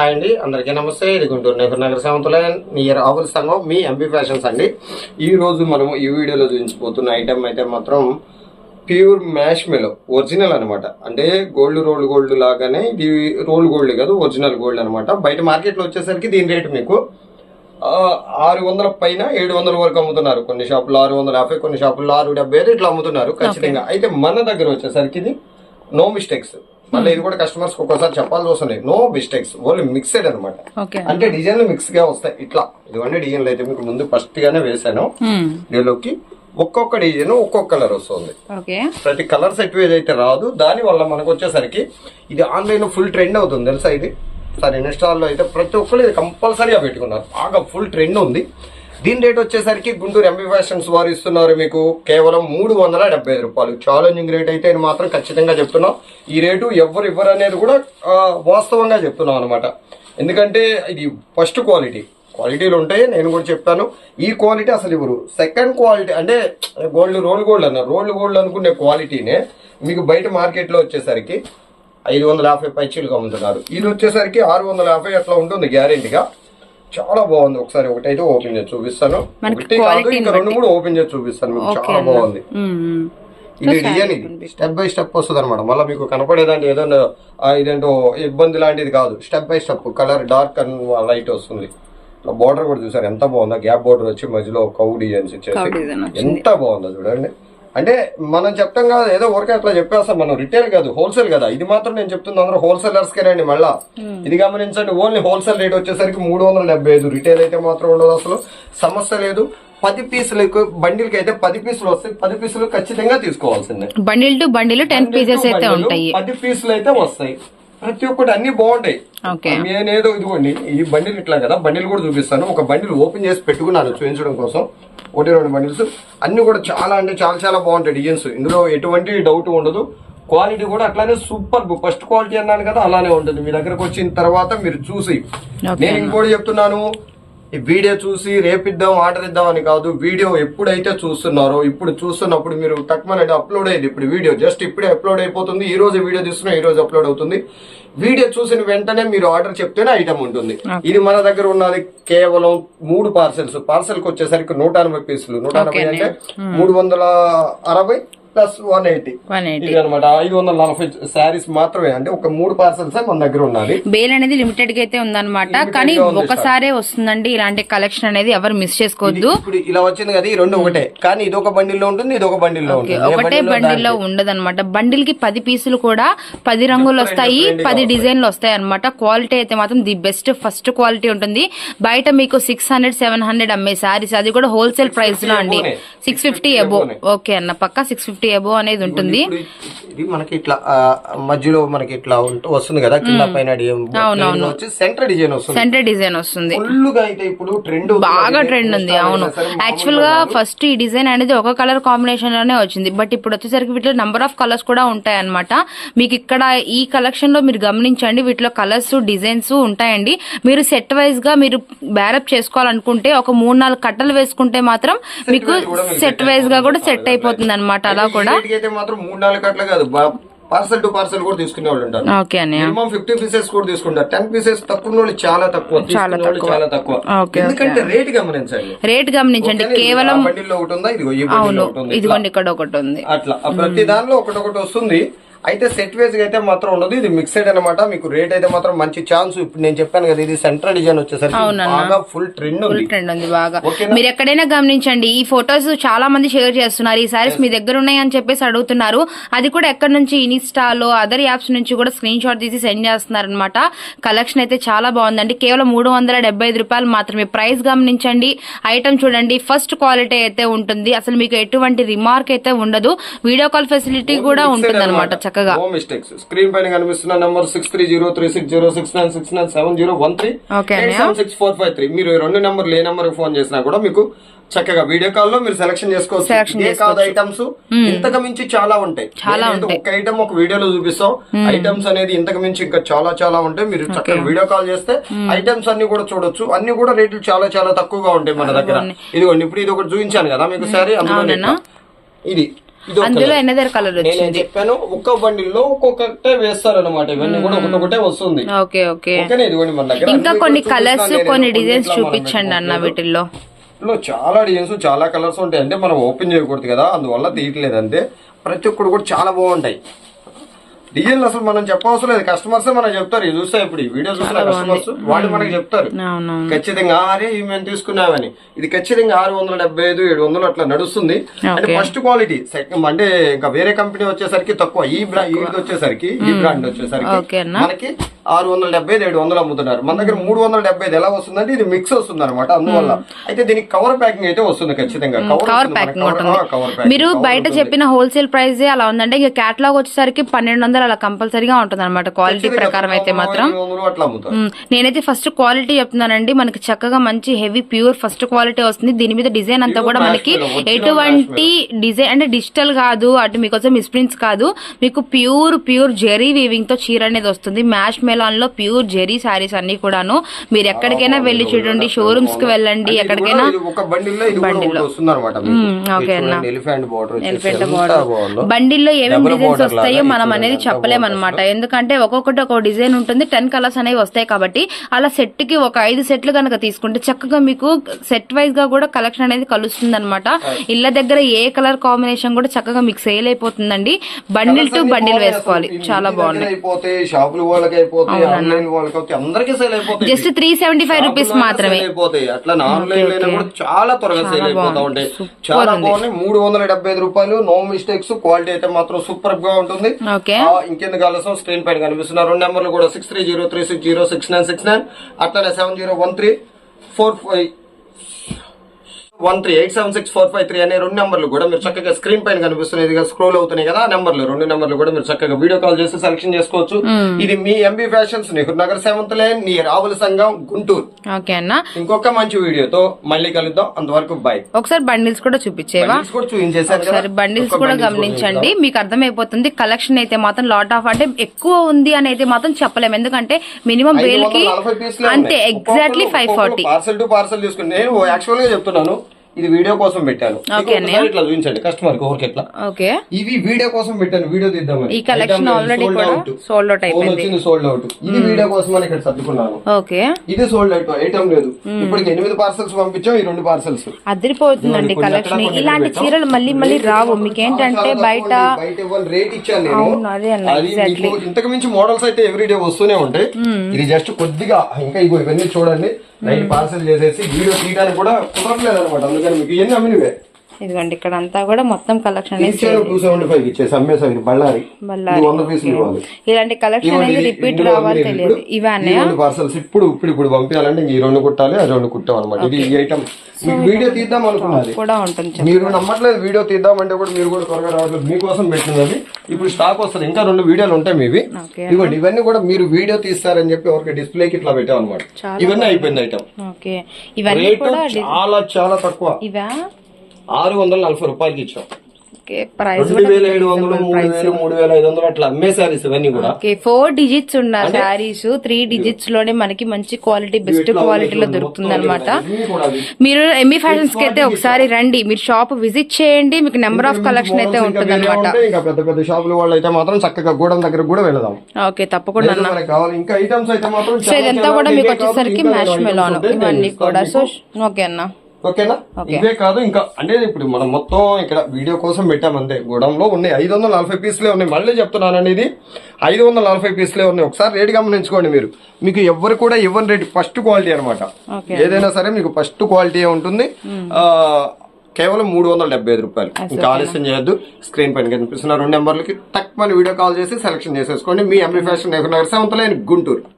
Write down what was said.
Hi అండి అందరికీ నమస్తే. ఇది గుంటూరు నెహ్రూ నగర సంవత్సరం నియర్ ఆవుల సంఘం మీ ఎంపీ ఫ్యాషన్స్ అండి. ఈ రోజు మనము ఈ వీడియోలో చూపించబోతున్న ఐటమ్ అయితే మాత్రం ప్యూర్ మ్యాష్ మెలో ఒరిజినల్ అనమాట అంటే గోల్డ్ రోల్ గోల్డ్ లాగానే ఇది రోల్ గోల్డ్ కాదు ఒరిజినల్ గోల్డ్ అనమాట బయట మార్కెట్లో వచ్చేసరికి దీని రేటు మీకు ఆరు వందల పైన ఏడు వందల వరకు అమ్ముతున్నారు. కొన్ని షాపులు ఆరు వందల యాభై కొన్ని షాపుల్లో ఆరు డెబ్బై ఐదు ఇట్లా అమ్ముతున్నారు ఖచ్చితంగా. అయితే మన దగ్గర వచ్చేసరికి ఇది నో మిస్టేక్స్ మళ్ళీ ఇది కూడా కస్టమర్స్ ఒక్కోసారి చెప్పాల్సి వస్తుంది. నో మిస్టేక్స్ ఓన్లీ మిక్సెడ్ అనమాట అంటే డిజైన్లు మిక్స్గా వస్తాయి. ఇట్లా ఇదివన్నీ డిజైన్లు అయితే మీకు ముందు ఫస్ట్ గానే వేసాను దీనిలోకి ఒక్కొక్క డిజైన్ ఒక్కొక్క కలర్ వస్తుంది. ప్రతి కలర్ సెట్ ఏదైతే రాదు దాని వల్ల మనకు వచ్చేసరికి ఇది ఆన్లైన్ ఫుల్ ట్రెండ్ అవుతుంది. తెలుసా ఇది? సరే ఇన్స్టాల్లో అయితే ప్రతి ఒక్కరు ఇది కంపల్సరీగా పెట్టుకున్నారు. బాగా ఫుల్ ట్రెండ్ ఉంది. దీని రేట్ వచ్చేసరికి గుంటూరు ఎంబీ ఫ్యాషన్స్ వారు ఇస్తున్నారు మీకు కేవలం మూడు వందల డెబ్బై ఐదు రూపాయలు. ఛాలెంజింగ్ రేట్ అయితే నేను మాత్రం ఖచ్చితంగా చెప్తున్నాం. ఈ రేటు ఎవరు ఇవ్వరు అనేది కూడా వాస్తవంగా చెప్తున్నాం అనమాట ఎందుకంటే ఇది ఫస్ట్ క్వాలిటీ క్వాలిటీలు ఉంటాయి నేను కూడా చెప్పాను. ఈ క్వాలిటీ అసలు ఇవ్వరు. సెకండ్ క్వాలిటీ అంటే గోల్డ్ రోల్ గోల్డ్ అన్న రోల్ గోల్డ్ అనుకునే క్వాలిటీనే మీకు బయట మార్కెట్లో వచ్చేసరికి ఐదు వందల యాభై పైచీలుగా అమ్ముతున్నారు ఇది వచ్చేసరికి ఆరు వందల యాభై అట్లా ఉంటుంది గ్యారెంటీగా చాలా బాగుంది. ఒకసారి ఒకటైతే ఓపెన్ చేసి చూపిస్తాను. మనకి ఒకటి కాదు quality ఇంకా రెండు మూడు ఓపెన్ చేసి చూపిస్తాను. మీకు చాలా. బాగుంది. ఇది డిజైన్ ఇది స్టెప్ బై స్టెప్ వస్తుంది అనమాట మళ్ళీ మీకు కనపడేదంటే ఏదైనా ఇదేంటో ఇబ్బంది లాంటిది కాదు. Step by step colour dark and light వస్తుంది. బార్డర్ కూడా చూసారు. ఎంత బాగుందో? గ్యాప్ బార్డర్ వచ్చి మధ్యలో కౌ డిజైన్స్ ఇచ్చేసి. ఎంత బాగుందో చూడండి. అంటే మనం చెప్తాం కాదు ఏదో ఊరికే అట్లా చెప్పేస్తాం మనం. రిటైల్ కాదు హోల్సేల్ కదా. ఇది మాత్రం నేను చెప్తుంది అందరూ హోల్సేలర్స్ కేనండి మళ్ళా. ఇది గమనించండి ఓన్లీ హోల్సేల్ రేట్ వచ్చేసరికి మూడు వందల డెబ్బై ఐదు. రిటైల్ అయితే మాత్రం ఉండదు అసలు. సమస్య లేదు. పది పీసులకు బండిల్కి అయితే పది పీసులు వస్తాయి. పది పీసులు ఖచ్చితంగా తీసుకోవాల్సిందే. Bundle to bundle ten pieces అయితే ఉంటాయి. పది పీసులు అయితే వస్తాయి. ప్రతి ఒక్కటి అన్ని బాగుంటాయి. నేనేదో ఇదిగోండి ఈ బండిల్ ఇట్లా కదా బండిల్ కూడా చూపిస్తాను. ఒక బండిల్ ఓపెన్ చేసి పెట్టుకున్నాను చూపించడం కోసం. ఒకటి రెండు బండిల్స్. అన్ని కూడా చాలా అంటే చాలా చాలా బాగుంటాయి డిజైన్స్. ఇందులో ఎటువంటి డౌట్ ఉండదు. క్వాలిటీ కూడా అట్లానే సూపర్ ఫస్ట్ క్వాలిటీ అన్నాను కదా అలానే ఉంటుంది. మీ దగ్గరకు వచ్చిన తర్వాత మీరు చూసి. నేను ఇంకోటి చెప్తున్నాను. ఈ వీడియో చూసి రేపిద్దాం ఆర్డర్ ఇద్దాం అని కాదు వీడియో ఎప్పుడైతే చూస్తున్నారో ఇప్పుడు చూస్తున్నప్పుడు మీరు తక్కువ అప్లోడ్ అయ్యింది ఇప్పుడు వీడియో జస్ట్ ఇప్పుడే అప్లోడ్ అయిపోతుంది. ఈ రోజు వీడియో తీస్తున్నా ఈ రోజు అప్లోడ్ అవుతుంది. వీడియో చూసిన వెంటనే మీరు ఆర్డర్ చెప్తేనే ఐటమ్ ఉంటుంది. ఇది మన దగ్గర ఉన్నది కేవలం మూడు పార్సెల్స్ పార్సెల్కి వచ్చేసరికి నూట ఎనభై పీసులు. నూట ఎనభై అంటే మూడు వందల అరవై ప్లస్ వన్ ఎయిటీ. ఇది అనమాట ఐదు వందల నలభై శారీస్ మాత్రమే అంటే ఒక మూడు పార్సెల్స్ మన దగ్గర ఉన్నది. బేల్ అనేది లిమిటెడ్గా అయితే ఉందన్నమాట. కానీ ఒకసారే వస్తుందండి. ఇలాంటి కలెక్షన్ అనేది ఎవరు మిస్ చేసుకోవద్దు. ఇప్పుడు ఇలా వచ్చింది కదా ఈ రెండు ఒకటే. కానీ ఇది ఒక బండిల్లో ఉంటుంది ఇది ఒక బండిల్లో ఉంటుంది. ఒకటే బండిల్లో బండిల్లో ఉండదన్నమాట. బండిల్కి పది పీసులు కూడా పది రంగులు వస్తాయి పది డిజైన్లు వస్తాయి అనమాట క్వాలిటీ అయితే మాత్రం ది బెస్ట్ ఫస్ట్ క్వాలిటీ ఉంటుంది. బయట మీకు సిక్స్ హండ్రెడ్ సెవెన్ హండ్రెడ్ అమ్మే సారీస్ అది కూడా హోల్సేల్ ప్రైస్లో అండి. సిక్స్ ఫిఫ్టీ అబో ఓకే అన్న పక్క సిక్స్ ఫిఫ్టీ అబో అనేది ఉంటుంది. ఇది మనకి ఇట్లా మధ్యలో మనకి ఇట్లా వస్తుంది కదా కింద పైన వచ్చి సెంటర్ డిజైన్ వస్తుంది. సెంటర్ డిజైన్ వస్తుంది. ఫుల్గా అయితే ఇప్పుడు ట్రెండ్ బాగా ట్రెండ్ ఉంది అవును. యాక్చువల్గా ఫస్ట్ ఈ డిజైన్ అనేది ఒక కలర్ కాంబినేషన్లోనే వచ్చింది. బట్ ఇప్పుడు వచ్చేసరికి వీటిలో నంబర్ ఆఫ్ కలర్స్ కూడా ఉంటాయి అనమాట మీకు ఇక్కడ ఈ కలెక్షన్లో మీరు గమనించండి వీటిలో కలర్స్ డిజైన్స్ ఉంటాయండి. మీరు సెట్ వైజ్గా మీరు బ్యారప్ చేసుకోవాలనుకుంటే ఒక మూడు నాలుగు కట్టలు వేసుకుంటే మాత్రం మీకు సెట్ వైజ్గా కూడా సెట్ అయిపోతుంది అనమాట అలా కూడా మాత్రం మూడు నాలుగు కట్ల కాదు పార్సల్ టు పార్సల్ కూడా తీసుకునే వాళ్ళు ఉంటారు మినిమం ఫిఫ్టీ పీసెస్ కూడా తీసుకుంటారు. టెన్ పీసెస్ తక్కువ. వాళ్ళు చాలా తక్కువ. వాళ్ళు చాలా తక్కువ. ఎందుకంటే రేట్ గమనించండి. రేట్ గమనించండి. కేవలం బండిల్లో ఒకటి ఉందా? ఇదిగో ఇదిగోండి ఇక్కడ ఒకటి ఉంది. అట్లా. ప్రతి దానిలో ఒకటి ఒకటి వస్తుంది. అయితే సెట్ వేజ్ అయితే మాత్రం ఉండదు. ఇది మిక్సెడ్ అన్నమాట. మీకు రేట్ అయితే మాత్రం మంచి ఛాన్స్ ఇప్పుడు నేను చెప్పాను కదా ఇది సెంట్రల్ డిజైన్ వచ్చేసరికి బాగా ఫుల్ ట్రెండ్ ఉంది. ట్రెండ్ ఉంది బాగా. ఓకేనా? మీరు ఎక్కడైనా గమనించండి ఈ ఫొటోస్ చాలా మంది షేర్ చేస్తున్నారు. ఈ సారీస్ మీ దగ్గర ఉన్నాయి అని చెప్పేసి అడుగుతున్నారు. అది కూడా ఎక్కడి నుంచి? ఇన్స్టాలో అదర్ యాప్స్ నుంచి కూడా స్క్రీన్ షాట్ తీసి సెండ్ చేస్తున్నారు అనమాట కలెక్షన్ అయితే చాలా బాగుందండి. కేవలం మూడు వందల డెబ్బై ఐదు రూపాయలు మాత్రమే. ప్రైస్ గమనించండి. ఐటమ్ చూడండి. ఫస్ట్ క్వాలిటీ అయితే ఉంటుంది. అసలు మీకు ఎటువంటి రిమార్క్ అయితే ఉండదు. వీడియో కాల్ ఫెసిలిటీ కూడా ఉంటుంది అనమాట చక్కగా. నో మిస్టేక్స్ స్క్రీన్ పైన కనిపిస్తున్న number six three zero three six zero six nine six nine seven zero one three seven six four five three మీరు రెండు నెంబర్లు ఏ నెంబర్ ఫోన్ చేసినా కూడా మీకు చక్కగా వీడియో కాల్లో మీరు సెలెక్షన్ చేసుకోవచ్చు. ఇదే కాదు ఐటమ్స్ ఇంతకు మించి చాలా ఉంటాయి. చాలా ఒక ఐటమ్ ఒక వీడియోలో చూపిస్తాం. ఐటమ్స్ అనేది ఇంతకు మించి ఇంకా చాలా చాలా ఉంటాయి. మీరు చక్కగా వీడియో కాల్ చేస్తే ఐటమ్స్ అన్ని కూడా చూడొచ్చు. అన్ని కూడా రేట్లు చాలా చాలా తక్కువగా ఉంటాయి మన దగ్గర. ఇదిగోండి ఇప్పుడు ఇది ఒకటి చూపించాను కదా మీకు సారీ అందులో ఇది. అందులో. ఎన్నదర్ కలర్ నేను చెప్పాను ఒక్క బండిల్లో ఒక్కొక్కటే వేస్తారన్నమాట. ఇవన్నీ కూడా ఒకటొకటే వస్తుంది. Okay okay. ఇంకా కొన్ని కలర్స్. కొన్ని డిజైన్స్ చూపించండి అన్న. వీటిల్లో. లో చాలా డిజైన్స్ చాలా కలర్స్ ఉంటాయి. అంటే మనం ఓపెన్ చేయకూడదు కదా. అందువల్ల తీయట్లేదు అంతే ప్రతి ఒక్కడు కూడా చాలా బాగుంటాయి. డిజైన్లు అసలు మనం చెప్పవసరం లేదు. కస్టమర్స్ మనకు చెప్తారు. ఇది చూస్తే ఇప్పుడు ఈ వీడియో చూసిన కస్టమర్స్ వాళ్ళు మనకి చెప్తారు. ఖచ్చితంగా అరే ఇవి మేము తీసుకున్నామని. ఇది ఖచ్చితంగా ఆరు వందల డెబ్బై ఐదు ఏడు వందలు అట్లా నడుస్తుంది. అంటే. ఫస్ట్ క్వాలిటీ సెకండ్ అంటే ఇంకా వేరే కంపెనీ వచ్చేసరికి తక్కువ. ఈ బ్రాండ్ ఇది వచ్చేసరికి ఈ బ్రాండ్ వచ్చేసరికి Okay అన్న. మనకి ఆరు వందల డెబ్బై ఐదు ఏడు వందలు అమ్ముతున్నారు. మన దగ్గర మూడు వందల డెబ్బై ఐదు ఎలా వస్తుందంటే ఇది మిక్స్ వస్తుంది అనమాట అందువల్ల అయితే దీనికి కవర్ ప్యాకింగ్ అయితే వస్తుంది ఖచ్చితంగా. కవర్ ప్యాకింగ్ మీరు బయట చెప్పిన హోల్సేల్ ప్రైస్ అలా ఉందంటే ఇక క్యాటలాగ్ వచ్చేసరికి పన్నెండు వందలు అలా కంపల్సరీగా ఉంటుంది అనమాట క్వాలిటీ ప్రకారం అయితే మాత్రం. నేనైతే ఫస్ట్ క్వాలిటీ చెప్తున్నానండి. మనకి చక్కగా మంచి హెవీ ప్యూర్ ఫస్ట్ క్వాలిటీ వస్తుంది. దీని మీద డిజైన్ అంతా కూడా మనకి ఎటువంటి డిజైన్ అంటే డిజిటల్ కాదు. అటు మీకోసం మిస్ప్రింట్స్ కాదు. మీకు ప్యూర్ ప్యూర్ జెరీ వీవింగ్తో చీర అనేది వస్తుంది. మ్యాష్ మెలాన్ లో ప్యూర్ జెరీ శారీస్ అన్ని కూడాను. మీరు ఎక్కడికైనా వెళ్ళి చూడండి షోరూమ్స్కి వెళ్ళండి ఎక్కడికైనా. బండిల్లో ఏమేమి డిజైన్స్ వస్తాయో మనం అనేది చెప్పలేం అనమాట ఎందుకంటే ఒక్కొక్కటి ఒక డిజైన్ ఉంటుంది టెన్ కలర్స్ అనేవి వస్తాయి కాబట్టి అలా సెట్కి ఒక ఐదు సెట్లు కనుక తీసుకుంటే చక్కగా మీకు సెట్ వైజ్గా కూడా కలెక్షన్ అనేది కలుస్తుంది అనమాట ఇళ్ళ దగ్గర ఏ కలర్ కాంబినేషన్ కూడా చక్కగా మీకు సేల్ అయిపోతుందండి. బండిల్ టు బండిల్ వేసుకోవాలి. చాలా అయిపోతాయి షాపుల వాళ్ళకి అయిపోతాయి ఆన్లైన్ వాళ్ళకి అవుతాయి అందరికీ సేల్ అయిపోతాయి. Just three seventy five rupees మాత్రమే. అయిపోతాయి. అట్లా ఆన్లైన్లో కూడా చాలా త్వరగా సేల్ అయిపోతా ఉంటాయి. చాలా బాగున్నాయి. మూడు వందల డెబ్బై ఐదు రూపాయలు. నో మిస్టేక్స్ క్వాలిటీ అయితే మాత్రం సూపర్గా ఉంటుంది ఇంకెందుకు ఆలస్యం? స్క్రీన్ పైన కనిపిస్తున్న రెండు నెంబర్లు కూడా six three zero three six zero six nine six nine అట్లనే seven zero one three four five one three eight seven six four five three అనే రెండు నెంబర్లు కూడా మీరు చక్కగా స్క్రీన్ పైన కనిపిస్తున్నాయి స్క్రోల్ అవుతున్నాయి కదా ఆ నెంబర్లు రెండు నెంబర్లు కూడా మీరు చక్కగా వీడియో కాల్ చేసి సెలెక్షన్ చేసుకోవచ్చు. ఇది మీ MB fashions Nehru Nagar seventh line నీ రావుల సంఘం గుంటూరు. ఓకే అన్న. ఇంకొక మంచి వీడియోతో మళ్ళీ కలుద్దాం. అంతవరకు బాయ్ ఒకసారి బండిల్స్ కూడా చూపించేవా? ఒకసారి బండిల్స్ కూడా గమనించండి. మీకు అర్థమైపోతుంది కలెక్షన్ అయితే మాత్రం లాట్ ఆఫ్ అంటే ఎక్కువ ఉంది అని అయితే మాత్రం చెప్పలేము. ఎందుకంటే మినిమం వేల్కి అంతే exactly five forty parcel to parcel తీసుకుని యాక్చువల్గా చెప్తున్నాను. ఇది వీడియో కోసం పెట్టాను. ఇట్లా చూపించండి. కస్టమర్కి ఓకే. ఇవి వీడియో కోసం పెట్టాను. వీడియో తీద్దామని ఈ sold out. అయిపోయింది. వచ్చింది సోల్డ్ అవుట్ ఇది వీడియో కోసం అని ఇక్కడ సర్దుకున్నాను. ఓకే. ఇది సోల్డ్ అవుట్ ఐటమ్ లేదు. ఇప్పటికి ఎనిమిది పార్సల్స్ పంపించాం ఈ రెండు పార్సల్స్ అదిరిపోతుందండి కలెక్షన్ ఇలాంటి చీరలు మళ్ళీ మళ్ళీ రావు. మీకు ఏంటంటే బయట రేట్ ఇచ్చాను నేను. ఇంతకు మించి మోడల్స్ అయితే ఎవ్రీడే వస్తూనే ఉంటాయి. ఇది జస్ట్ కొద్దిగా ఇంకా ఇగో ఇవన్నీ చూడండి. నైట్ పార్సల్ చేసేసి వీడియో తీయడానికి కూడా కుదరట్లేదు అనమాట అందుకని మీకు ఇవన్నీ అమ్మినవే. ఇదిగోండి ఇక్కడ అంతా కూడా మొత్తం కలెక్షన్ బళ్ళారి. ఇలాంటి కలెక్షన్ అనేది రిపీట్ రావాలి తెలియదు. ఇవే ఈ రెండు పార్సల్స్ ఇప్పుడు ఇప్పుడు ఇప్పుడు పంపించాలంటే ఈ రెండు కుట్టాలి ఆ రెండు కుట్టాం అనమాట ఇది ఈ ఐటమ్ వీడియో తీద్దాం అనుకున్నది. కూడా ఉంటుంది. మీరు నమ్మట్లేదు వీడియో తీద్దామంటే కూడా మీరు కూడా త్వరగా రావట్లేదు. మీకోసం పెట్టింది అది. ఇప్పుడు స్టాక్ వస్తుంది. ఇంకా రెండు వీడియోలు ఉంటాయి మీవి. ఇవ్వండి ఇవన్నీ కూడా మీరు వీడియో తీస్తారని చెప్పి ఎవరికి డిస్ప్లేకి ఇట్లా పెట్టాం అనమాట ఇవన్నీ అయిపోయింది ఐటమ్ ఇవన్నీ చాలా చాలా తక్కువ. ఇవా? ఆరు వందల నలభై రూపాయలకి ఇచ్చాం. రెండు వేల ఏడు వందలు మూడు వేలు మూడు వేల ఐదు వందలు అట్లా అమ్మే సారీస్ ఇవన్నీ కూడా. ఫోర్ డిజిట్స్ ఉన్న శారీస్ త్రీ డిజిట్స్లోనే మనకి మంచి క్వాలిటీ బెస్ట్ క్వాలిటీలో దొరుకుతుంది అనమాట. మీరు ఎంబీ ఫ్యాషన్స్కి అయితే ఒకసారి రండి మీరు షాప్ విజిట్ చేయండి మీకు నెంబర్ ఆఫ్ కలెక్షన్ అయితే ఉంటుంది అనమాట ఇంకా పెద్ద పెద్ద షాపుల వాళ్ళు అయితే మాత్రం చక్కగా గూడెం దగ్గర కూడా వెళదాం. ఓకే తప్పకుండా కావాలి. ఇంకా ఐటమ్స్ అయితే మాత్రం సో ఇదంతా కూడా మీకు వచ్చేసరికి మ్యాష్ మెలాన్ ఇవన్నీ కూడా. సో. ఓకే అన్న. ఓకేనా? ఇవే కాదు ఇంకా అంటే ఇప్పుడు మనం మొత్తం ఇక్కడ వీడియో కోసం పెట్టాం అంతే. గూడెంలో ఉన్నాయి. ఐదు వందల నలభై పీసులే ఉన్నాయి. మళ్ళీ చెప్తున్నానండి ఇది. ఐదు వందల నలభై పీసులే ఉన్నాయి. ఒకసారి రేట్ గమనించుకోండి మీరు. మీకు ఎవరు కూడా ఇవ్వని రేట్ ఫస్ట్ క్వాలిటీ అనమాట. ఏదైనా సరే మీకు ఫస్ట్ క్వాలిటీ ఉంటుంది. ఆ, కేవలం మూడు వందల డెబ్బై ఐదు రూపాయలు. ఇంకా ఆలస్యం చేయొద్దు. స్క్రీన్ పైన కనిపిస్తున్న రెండు నెంబర్లకి తక్కువ వీడియో కాల్ చేసి సెలెక్షన్ చేసేసుకోండి. మీ MB fashion Nagar seventh line Guntur.